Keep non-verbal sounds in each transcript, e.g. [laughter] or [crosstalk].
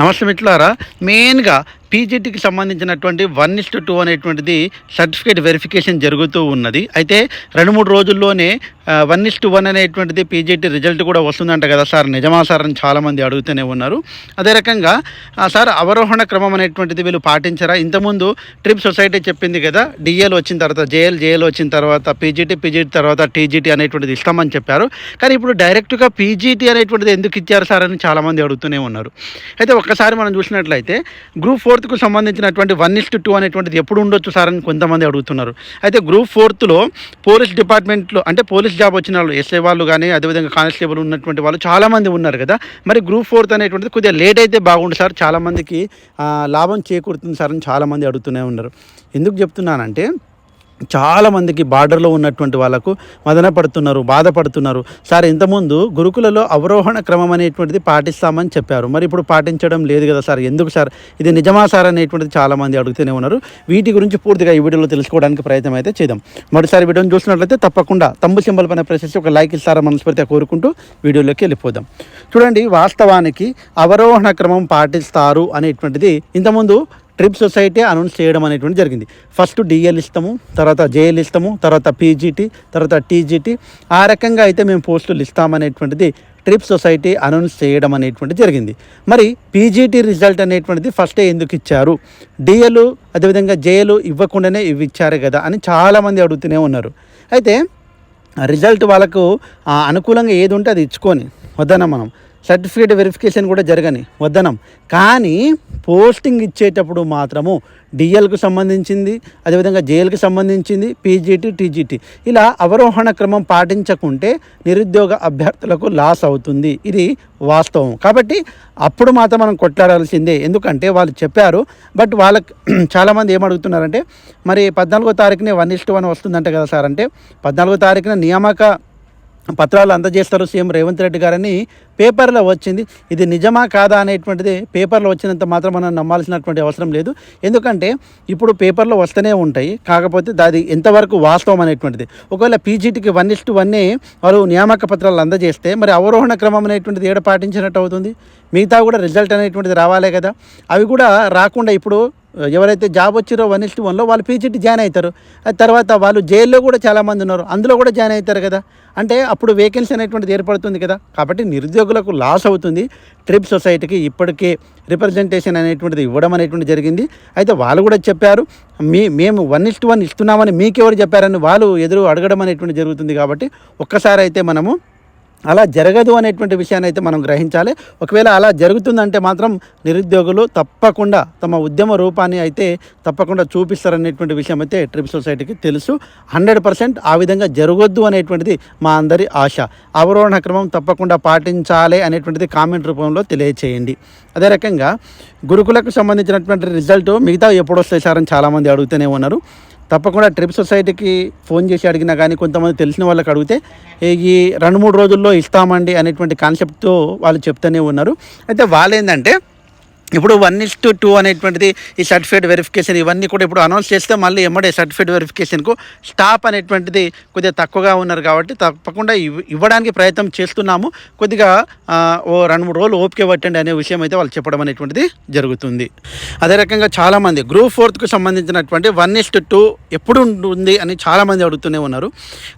నమస్తే మిట్లారా మెయిన్గా పీజీటీకి సంబంధించినటువంటి వన్ ఇస్ట్ టూ అనేటువంటిది సర్టిఫికేట్ వెరిఫికేషన్ జరుగుతూ ఉన్నది. అయితే రెండు మూడు రోజుల్లోనే వన్ ఇస్ట్ వన్ అనేటువంటిది పీజీటీ రిజల్ట్ కూడా వస్తుందంట కదా సార్. నిజమా సార్ అని చాలామంది అడుగుతూనే ఉన్నారు. అదే రకంగా సార్ అవరోహణ క్రమం అనేటువంటిది వీళ్ళు పాటించరా? ఇంతకుముందు ట్రిప్ సొసైటీ చెప్పింది కదా డిఎల్ వచ్చిన తర్వాత జేఎల్ జేఎల్ వచ్చిన తర్వాత పీజీటీ పీజీటీ తర్వాత టీజీటీ అనేటువంటిది ఇస్తామని చెప్పారు. కానీ ఇప్పుడు డైరెక్ట్గా పీజీటీ అనేటువంటిది ఎందుకు ఇచ్చారు సార్ అని చాలామంది అడుగుతూనే ఉన్నారు. అయితే ఒక్కసారి మనం చూసినట్లయితే గ్రూప్ ఫోర్త్కు సంబంధించినటువంటి వన్ ఇస్ట్ టూ అనేటువంటిది ఎప్పుడు ఉండొచ్చు సార్ అని కొంతమంది అడుగుతున్నారు. అయితే గ్రూప్ ఫోర్త్లో పోలీస్ డిపార్ట్మెంట్లో అంటే పోలీస్ జాబ్ వచ్చిన వాళ్ళు ఎస్ఐ వాళ్ళు కానీ అదేవిధంగా కానిస్టేబుల్ ఉన్నటువంటి వాళ్ళు చాలామంది ఉన్నారు కదా. మరి గ్రూప్ ఫోర్త్ అనేటువంటిది కొద్దిగా లేట్ అయితే బాగుండు సార్. చాలామందికి లాభం చేకూరుతుంది సార్ అని చాలామంది అడుగుతూనే ఉన్నారు. ఎందుకు చెప్తున్నానంటే చాలామందికి బార్డర్లో ఉన్నటువంటి వాళ్ళకు మదన పడుతున్నారు బాధపడుతున్నారు సార్ ఇంతకుముందు గురుకులలో అవరోహణ క్రమం అనేటువంటిది పాటిస్తామని చెప్పారు. మరి ఇప్పుడు పాటించడం లేదు కదా సార్? ఎందుకు సార్? ఇది నిజమా సార్ అనేటువంటిది చాలామంది అడుగుతూనే ఉన్నారు. వీటి గురించి పూర్తిగా ఈ వీడియోలో తెలుసుకోవడానికి ప్రయత్నం అయితే చేద్దాం. మరోసారి వీడియోని చూసినట్లయితే తప్పకుండా తమ్ము సింబల్ పైన ప్రెస్ చేసి ఒక లైక్ ఇస్తారని మనస్ఫూర్తిగా కోరుకుంటూ వీడియోలోకి వెళ్ళిపోదాం. చూడండి వాస్తవానికి అవరోహణ క్రమం పాటిస్తారు అనేటువంటిది ఇంతకుముందు ట్రిప్ సొసైటీ అనౌన్స్ చేయడం అనేటువంటి జరిగింది. ఫస్ట్ డిఎల్ ఇస్తాము తర్వాత జేఎల్ ఇస్తాము తర్వాత పీజీటీ తర్వాత టీజీటీ. ఆ రకంగా అయితే మేము పోస్టులు ఇస్తామనేటువంటిది ట్రిప్ సొసైటీ అనౌన్స్ చేయడం అనేటువంటి జరిగింది. మరి పీజీటీ రిజల్ట్ అనేటువంటిది ఫస్టే ఎందుకు ఇచ్చారు? డిఎల్ అదేవిధంగా జేఎల్ ఇవ్వకుండానే ఇవి ఇచ్చారు కదా అని చాలామంది అడుగుతూనే ఉన్నారు. అయితే రిజల్ట్ వాళ్ళకు అనుకూలంగా ఏది ఉంటే అది ఇచ్చుకొని వద్దనం మనం. సర్టిఫికేట్ వెరిఫికేషన్ కూడా జరగని వద్దనం. కానీ పోస్టింగ్ ఇచ్చేటప్పుడు మాత్రము డిఎల్కు సంబంధించింది అదేవిధంగా జేఎల్కి సంబంధించింది పీజీటీ టీజీటీ ఇలా అవరోహణ క్రమం పాటించకుంటే నిరుద్యోగ అభ్యర్థులకు లాస్ అవుతుంది. ఇది వాస్తవం. కాబట్టి అప్పుడు మాత్రం మనం కొట్లాడాల్సిందే. ఎందుకంటే వాళ్ళు చెప్పారు బట్ వాళ్ళకి [clears throat] చాలామంది ఏమడుగుతున్నారంటే మరి పద్నాలుగో తారీఖునే వన్ ఇస్ట్ వన్ వస్తుందంట కదా సార్. అంటే పద్నాలుగో తారీఖున నియామక పత్రాలు అందజేస్తారు సీఎం రేవంత్ రెడ్డి గారని పేపర్లో వచ్చింది. ఇది నిజమా కాదా అనేటువంటిది పేపర్లో వచ్చినంత మాత్రం మనం నమ్మాల్సినటువంటి అవసరం లేదు. ఎందుకంటే ఇప్పుడు పేపర్లో వస్తూనే ఉంటాయి. కాకపోతే దాది ఎంతవరకు వాస్తవం అనేటువంటిది. ఒకవేళ పీజీటీకి వన్ ఇస్ట్ వన్నే వారు నియామక పత్రాలు అందజేస్తే మరి అవరోహణ క్రమం అనేటువంటిది ఏడ పాటించినట్టు అవుతుంది? మిగతా కూడా రిజల్ట్ అనేటువంటిది రావాలే కదా. అవి కూడా రాకుండా ఇప్పుడు ఎవరైతే జాబ్ వచ్చిరో వన్ ఇస్ట్ వన్లో వాళ్ళు పీజీటీ జాయిన్ అవుతారు. తర్వాత వాళ్ళు జైల్లో కూడా చాలామంది ఉన్నారు. అందులో కూడా జాయిన్ అవుతారు కదా. అంటే అప్పుడు వేకెన్సీ అనేటువంటిది ఏర్పడుతుంది కదా. కాబట్టి నిరుద్యోగులకు లాస్ అవుతుంది. ట్రిప్ సొసైటీకి ఇప్పటికే రిప్రజెంటేషన్ అనేటువంటిది ఇవ్వడం అనేటువంటి జరిగింది. అయితే వాళ్ళు కూడా చెప్పారు మీ మేము వన్ ఇస్ట్ వన్ ఇస్తున్నామని మీకెవరు చెప్పారని వాళ్ళు ఎదురు అడగడం అనేటువంటి జరుగుతుంది కాబట్టి ఒక్కసారి అయితే మనము అలా జరగదు అనేటువంటి విషయాన్ని అయితే మనం గ్రహించాలి. ఒకవేళ అలా జరుగుతుందంటే మాత్రం నిరుద్యోగులు తప్పకుండా తమ ఉద్యమ రూపాన్ని అయితే తప్పకుండా చూపిస్తారనేటువంటి విషయం అయితే ట్రిప్ సొసైటీకి తెలుసు. హండ్రెడ్ పర్సెంట్ ఆ విధంగా జరగొద్దు అనేటువంటిది మా అందరి ఆశ. అవరోహణ క్రమం తప్పకుండా పాటించాలి అనేటువంటిది కామెంట్ రూపంలో తెలియచేయండి. అదే రకంగా గురుకులకు సంబంధించినటువంటి రిజల్ట్ మిగతా ఎప్పుడు వస్తాయి సార్ అని చాలామంది అడుగుతూనే ఉన్నారు. తప్పకుండా ట్రిప్ సొసైటీకి ఫోన్ చేసి అడిగినా కానీ కొంతమంది తెలిసిన వాళ్ళకి అడిగితే ఈ- రెండు మూడు రోజుల్లో ఇస్తామండి అనేటువంటి కాన్సెప్ట్తో వాళ్ళు చెప్తూనే ఉన్నారు. అయితే వాళ్ళు ఏంటంటే ఇప్పుడు వన్ ఇస్ టు టూ అనేటువంటిది ఈ సర్టిఫికేట్ వెరిఫికేషన్ ఇవన్నీ కూడా ఇప్పుడు అనౌన్స్ చేస్తే మళ్ళీ ఎమ్మడే సర్టిఫికేట్ వెరిఫికేషన్కు స్టాప్ అనేటువంటిది కొద్దిగా తక్కువగా ఉన్నారు కాబట్టి తప్పకుండా ఇవ్- ఇవ్వడానికి ప్రయత్నం చేస్తున్నాము. కొద్దిగా ఓ రెండు మూడు రోజులు ఓపిక పట్టండి అనే విషయం అయితే వాళ్ళు చెప్పడం అనేటువంటిది జరుగుతుంది. అదే రకంగా చాలామంది గ్రూప్ ఫోర్త్కు సంబంధించినటువంటి వన్ ఇస్ టూ ఎప్పుడు ఉంటుంది అని చాలామంది అడుగుతూనే ఉన్నారు.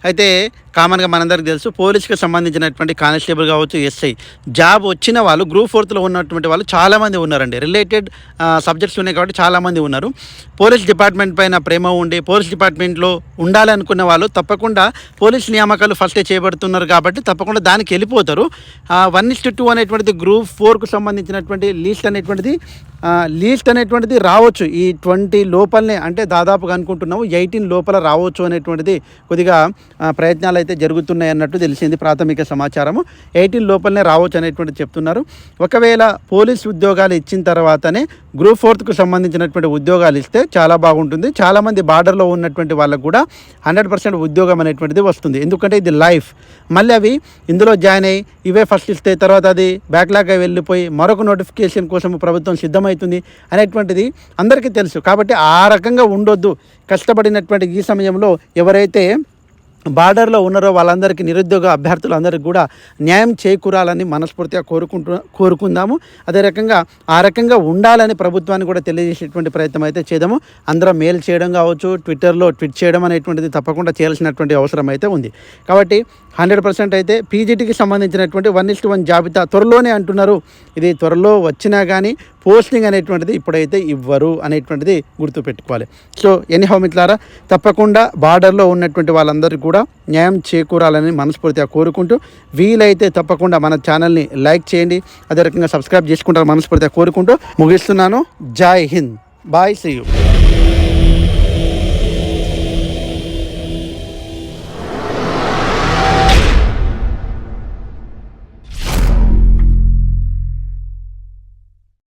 అయితే కామన్గా మనందరికి తెలుసు. పోలీస్కి సంబంధించినటువంటి కానిస్టేబుల్ కావచ్చు ఎస్ఐ. జాబ్ వచ్చిన వాళ్ళు గ్రూప్ ఫోర్త్లో ఉన్నటువంటి వాళ్ళు చాలామంది ఉన్నారండి. రిలేటెడ్ సబ్జెక్ట్స్ ఉన్నాయి కాబట్టి చాలామంది ఉన్నారు. పోలీస్ డిపార్ట్మెంట్ పైన ప్రేమ ఉండి పోలీస్ డిపార్ట్మెంట్లో ఉండాలనుకున్న వాళ్ళు తప్పకుండా పోలీస్ నియామకాలు ఫస్టే చేయబడుతున్నారు కాబట్టి తప్పకుండా దానికి వెళ్ళిపోతారు. వన్ ఇస్ట్ టూ అనేటువంటిది గ్రూప్ ఫోర్కు సంబంధించినటువంటి లీస్ట్ అనేటువంటిది లీస్ట్ అనేటువంటిది రావచ్చు. ఈ ట్వంటీ లోపలనే అంటే దాదాపుగా అనుకుంటున్నాము ఎయిటీన్ లోపల రావచ్చు అనేటువంటిది కొద్దిగా ప్రయత్నాలు అయితే జరుగుతున్నాయి అన్నట్టు తెలిసింది ప్రాథమిక సమాచారము. ఎయిటీన్ లోపలనే రావచ్చు అనేటువంటిది చెప్తున్నారు. ఒకవేళ పోలీస్ ఉద్యోగాలు ఇచ్చిన తర్వాతనే గ్రూప్ ఫోర్త్కు సంబంధించినటువంటి ఉద్యోగాలు ఇస్తే చాలా బాగుంటుంది. చాలామంది బార్డర్లో ఉన్నటువంటి వాళ్ళకు కూడా హండ్రెడ్ పర్సెంట్ ఉద్యోగం అనేటువంటిది వస్తుంది. ఎందుకంటే ఇది లైఫ్. మళ్ళీ అవి ఇందులో జాయిన్ అయ్యి ఇవే ఫస్ట్ ఇస్తే తర్వాత అది బ్యాక్లాగ్ అయి వెళ్ళిపోయి మరొక నోటిఫికేషన్ కోసం ప్రభుత్వం సిద్ధమవుతుంది అనేటువంటిది అందరికీ తెలుసు. కాబట్టి ఆ రకంగా ఉండొద్దు. కష్టపడినటువంటి ఈ సమయంలో ఎవరైతే బార్డర్లో ఉన్నారో వాళ్ళందరికీ నిరుద్యోగ అభ్యర్థులందరికీ కూడా న్యాయం చేకూరాలని మనస్ఫూర్తిగా కోరుకుంటు కోరుకుందాము. అదే రకంగా ఆ రకంగా ఉండాలని ప్రభుత్వాన్ని కూడా తెలియజేసేటువంటి ప్రయత్నం అయితే చేద్దాము. అందరం మెయిల్ చేయడం కావచ్చు ట్విట్టర్లో ట్విట్ చేయడం అనేటువంటిది తప్పకుండా చేయాల్సినటువంటి అవసరం అయితే ఉంది. కాబట్టి హండ్రెడ్ పర్సెంట్ అయితే పీజీటీకి సంబంధించినటువంటి వన్ ఇస్ట్ వన్ జాబితా త్వరలోనే అంటున్నారు. ఇది త్వరలో వచ్చినా కానీ పోస్టింగ్ అనేటువంటిది ఇప్పుడైతే ఇవ్వరు అనేటువంటిది గుర్తుపెట్టుకోవాలి. సో ఎనీ మిత్రులారా తప్పకుండా బార్డర్లో ఉన్నటువంటి వాళ్ళందరికీ కూడా న్యాయం చేకూరాలని మనస్ఫూర్తిగా కోరుకుంటూ వీలైతే తప్పకుండా మన ఛానల్ని లైక్ చేయండి అదే రకంగా సబ్స్క్రైబ్ చేసుకుంటారు మనస్ఫూర్తిగా కోరుకుంటూ ముగిస్తున్నాను. జై హింద్. Bye see you